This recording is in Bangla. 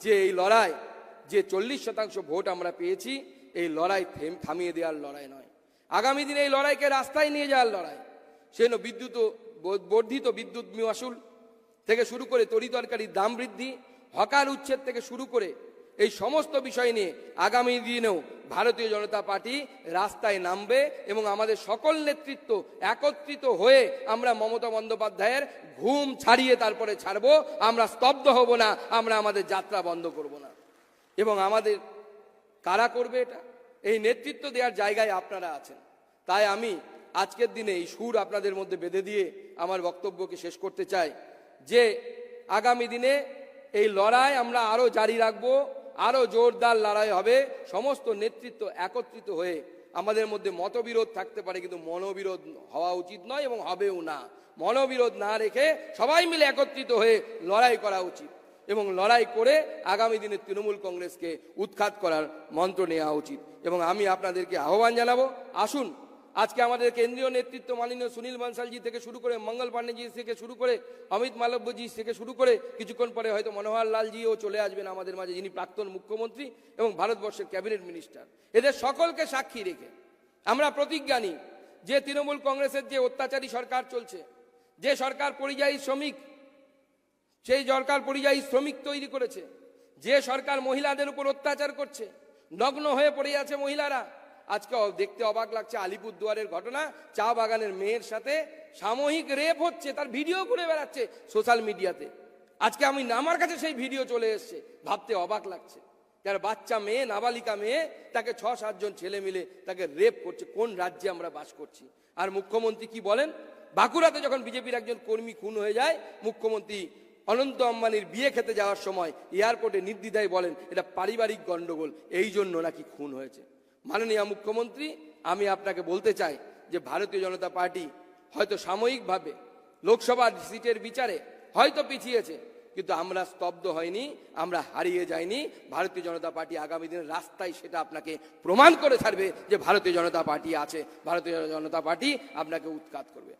যে এই লড়াই, যে চল্লিশ শতাংশ ভোট আমরা পেয়েছি, এই লড়াই থেম- থামিয়ে দেওয়ার লড়াই নয়। আগামী দিনে এই লড়াইকে রাস্তায় নিয়ে যাওয়ার লড়াই। সেন বিদ্যুৎ বর্ধিত বিদ্যুৎ মিওয়াসুল থেকে শুরু করে তরিতরকারির দাম বৃদ্ধি, হকার উচ্ছেদ থেকে শুরু করে এই সমস্ত বিষয় নিয়ে আগামী দিনেও ভারতীয় জনতা পার্টি রাস্তায় নামবে এবং আমাদের সকল নেতৃত্ব একত্রিত হয়ে আমরা মমতা বন্দ্যোপাধ্যায়ের ঘুম ছাড়িয়ে তারপরে ছাড়বো। আমরা স্তব্ধ হব না, আমরা আমাদের যাত্রা বন্ধ করব না। এবং আমাদের কারা করবে এটা? এই নেতৃত্ব দেওয়ার জায়গায় আপনারা আছেন। তাই আমি আজকের দিনে এই সুর আপনাদের মধ্যে বেঁধে দিয়ে আমার বক্তব্যকে শেষ করতে চাই যে আগামী দিনে এই লড়াই আমরা আরও জারি রাখব। আরও জোরদার লড়াই হবে। সমস্ত নেতৃত্ব একত্রিত হয়ে আমাদের মধ্যে মতবিরোধ থাকতে পারে, কিন্তু মনোবিরোধ হওয়া উচিত নয় এবং হবেও না। মনোবিরোধ না রেখে সবাই মিলে একত্রিত হয়ে লড়াই করা উচিত এবং লড়াই করে আগামী দিনে তৃণমূল কংগ্রেসকে উৎখাত করার মন্ত্র নেওয়া উচিত। এবং আমি আপনাদেরকে আহ্বান জানাব, আসুন আজকে আমাদের কেন্দ্রীয় নেতৃত্ব মাননীয় সুনীল বানসালজি থেকে শুরু করে মঙ্গল পাণ্ডেজি থেকে শুরু করে অমিত মালব্যজি থেকে শুরু করে কিছুক্ষণ পরে হয়তো মনোহর লালজিও চলে আসবেন আমাদের মাঝে, যিনি প্রাক্তন মুখ্যমন্ত্রী এবং ভারতবর্ষের ক্যাবিনেট মিনিস্টার। এদের সকলকে সাক্ষী রেখে আমরা প্রতিজ্ঞা নিই যে তৃণমূল কংগ্রেসের যে অত্যাচারী সরকার চলছে, যে সরকার পরিযায়ী শ্রমিক, সেই সরকার পরিযায়ী শ্রমিক তৈরি করেছে, যে সরকার মহিলাদের উপর অত্যাচার করছে, নগ্ন হয়ে পড়ে আছে মহিলারা আজকে দেখতে অবাক লাগছে, আলিপুরদুয়ারের ঘটনা। চা বাগানের মেয়ের সাথে সাময়িক রেপ হচ্ছে, তার ভিডিও ঘুরে বেড়াচ্ছে সোশ্যাল মিডিয়াতে। আজকে আমি আমার কাছে সেই ভিডিও চলে এসছে, ভাবতে অবাক লাগছে। যার বাচ্চা মেয়ে, নাবালিকা মেয়ে, তাকে ছ সাতজন ছেলে মিলে তাকে রেপ করছে, কোন রাজ্যে আমরা বাস করছি? আর মুখ্যমন্ত্রী কি বলেন? বাঁকুড়াতে যখন বিজেপির একজন কর্মী খুন হয়ে যায়, মুখ্যমন্ত্রী অনন্ত আম্বানির বিয়ে খেতে যাওয়ার সময় এয়ারপোর্টে নির্দ্বিধায় বলেন, এটা পারিবারিক গন্ডগোল এই জন্য নাকি খুন হয়েছে। মাননীয় মুখ্যমন্ত্রী, আমি আপনাকে বলতে চাই যে ভারতীয় জনতা পার্টি হয়তো সাময়িকভাবে লোকসভার সিটের বিচারে হয়তো পিছিয়েছে, কিন্তু আমরা স্তব্ধ হয়নি, আমরা হারিয়ে যাইনি। ভারতীয় জনতা পার্টি আগামী দিনের রাস্তায় সেটা আপনাকে প্রমাণ করে ছাড়বে যে ভারতীয় জনতা পার্টি আছে। ভারতীয় জনতা পার্টি আপনাকে উৎখাত করবে।